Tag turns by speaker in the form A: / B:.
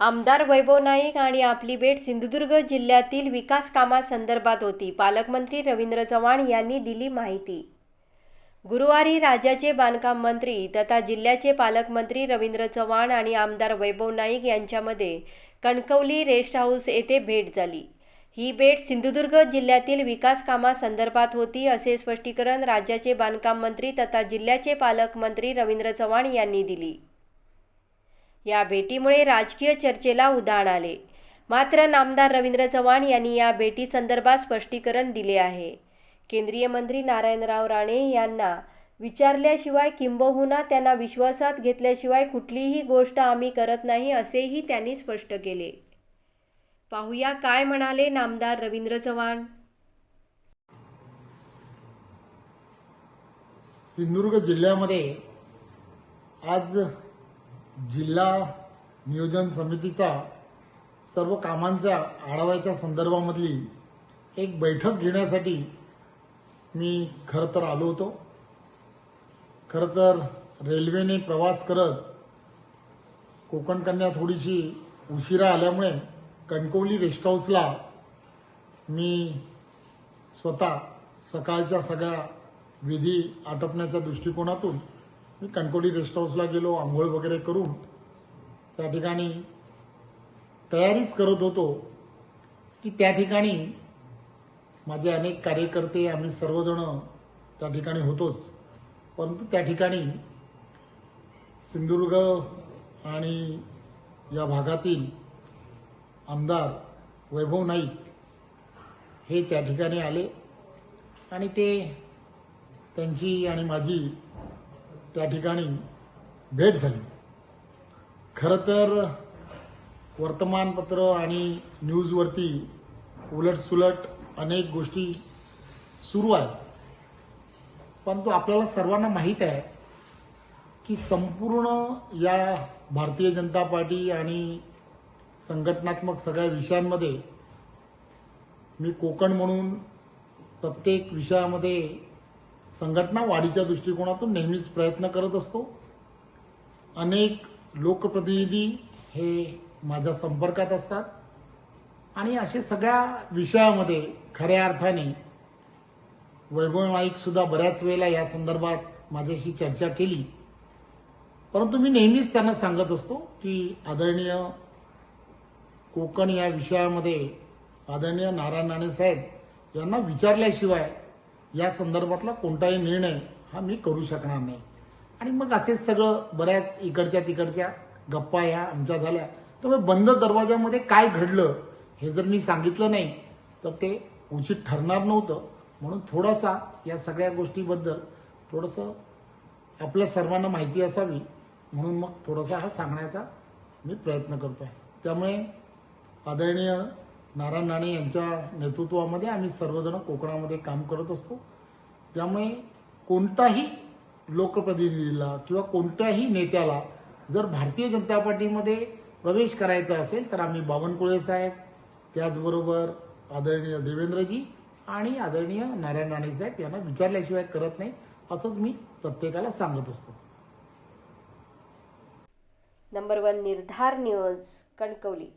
A: आमदार वैभव नाईक आणि आपली भेट सिंधुदुर्ग जिल्ह्यातील विकास कामासंदर्भात होती. पालकमंत्री रवींद्र चव्हाण यांनी दिली माहिती. गुरुवारी राज्याचे बांधकाम मंत्री तथा जिल्ह्याचे पालकमंत्री रवींद्र चव्हाण आणि आमदार वैभव नाईक यांच्यामध्ये कणकवली रेस्ट हाऊस येथे भेट झाली. ही भेट सिंधुदुर्ग जिल्ह्यातील विकास कामासंदर्भात होती असे स्पष्टीकरण राज्याचे बांधकाम मंत्री तथा जिल्ह्याचे पालकमंत्री रवींद्र चव्हाण यांनी दिली. या भेटीमुळे राजकीय चर्चेला उधाण आले. मात्र नामदार रवींद्र चव्हाण यांनी या भेटीसंदर्भात स्पष्टीकरण दिले आहे. केंद्रीय मंत्री नारायणराव राणे यांना विचारल्याशिवाय किंबहुना त्यांना विश्वासात घेतल्याशिवाय कुठलीही गोष्ट आम्ही करत नाही असेही त्यांनी स्पष्ट केले. पाहूया काय म्हणाले नामदार रवींद्र चव्हाण.
B: सिंधुदुर्ग जिल्ह्यामध्ये आज जिल्हा नियोजन समितीचा सर्व कामांच्या आढाव्याच्या संदर्भामधली एक बैठक घेण्यासाठी मी खरं तर आलो होतो. खरं तर रेल्वेने प्रवास करत कोकण कन्या थोडीशी उशिरा आल्यामुळे कणकवली रेस्ट हाऊसला मी स्वतः सकाळच्या सगळ्या विधी आटपण्याच्या दृष्टिकोनातून मी कणकोली रेस्ट हाऊसला गेलो आंघोळ वगैरे करून. त्या ठिकाणी तयारीच करत होतो की त्या ठिकाणी माझे अनेक कार्यकर्ते आम्ही सर्वजण त्या ठिकाणी होतोच. परंतु त्या ठिकाणी सिंधुदुर्ग आणि या भागातील आमदार वैभव नाईक हे त्या ठिकाणी आले आणि ते त्यांची आणि माझी त्या ठिकाणी भेट झाली. खरं तर वर्तमानपत्र आणि न्यूजवरती उलटसुलट अनेक गोष्टी सुरू आहेत. परंतु आपल्याला सर्वांना माहीत आहे की संपूर्ण या भारतीय जनता पार्टी आणि संघटनात्मक सगळ्या विषयांमध्ये मी कोकण म्हणून प्रत्येक विषयामध्ये संघटना वाढीच्या दृष्टिकोनातून नेहमीच प्रयत्न करत असतो. अनेक लोकप्रतिनिधी हे माझ्या संपर्कात असतात. आणि असे सगळ्या विषयामध्ये खऱ्या अर्थाने वैभव नाईक सुद्धा बऱ्याच वेळेला या संदर्भात माझ्याशी चर्चा केली. परंतु मी नेहमीच त्यांना सांगत असतो की आदरणीय कोकण या विषयामध्ये आदरणीय नारायण राणे साहेब यांना विचारल्याशिवाय या संदर्भातला कोणताही निर्णय हा मी करू शकणार नाही. आणि मग असेच सगळं बऱ्याच इकडच्या तिकडच्या गप्पा ह्या आमच्या झाल्या. त्यामुळे बंद दरवाजामध्ये काय घडलं हे जर मी सांगितलं नाही तर ते उचित ठरणार नव्हतं. म्हणून थोडासा या सगळ्या गोष्टीबद्दल थोडंसं आपल्या सर्वांना माहिती असावी म्हणून मग थोडासा हा सांगण्याचा मी प्रयत्न करतो आहे त्यामुळे आदरणीय नारायण राणे यांच्या नेतृत्वामध्ये आम्ही सर्वजण कोकणामध्ये काम करत असतो. त्यामुळे कोणताही लोकप्रतिनिधीला किंवा कोणत्याही नेत्याला जर भारतीय जनता पार्टीमध्ये प्रवेश करायचा असेल तर आम्ही बावनकुळे साहेब त्याचबरोबर आदरणीय देवेंद्रजी आणि आदरणीय नारायण राणे साहेब यांना विचारल्याशिवाय करत नाही असंच मी प्रत्येकाला सांगत असतो.
A: Number one Nirdhar news Kankavli.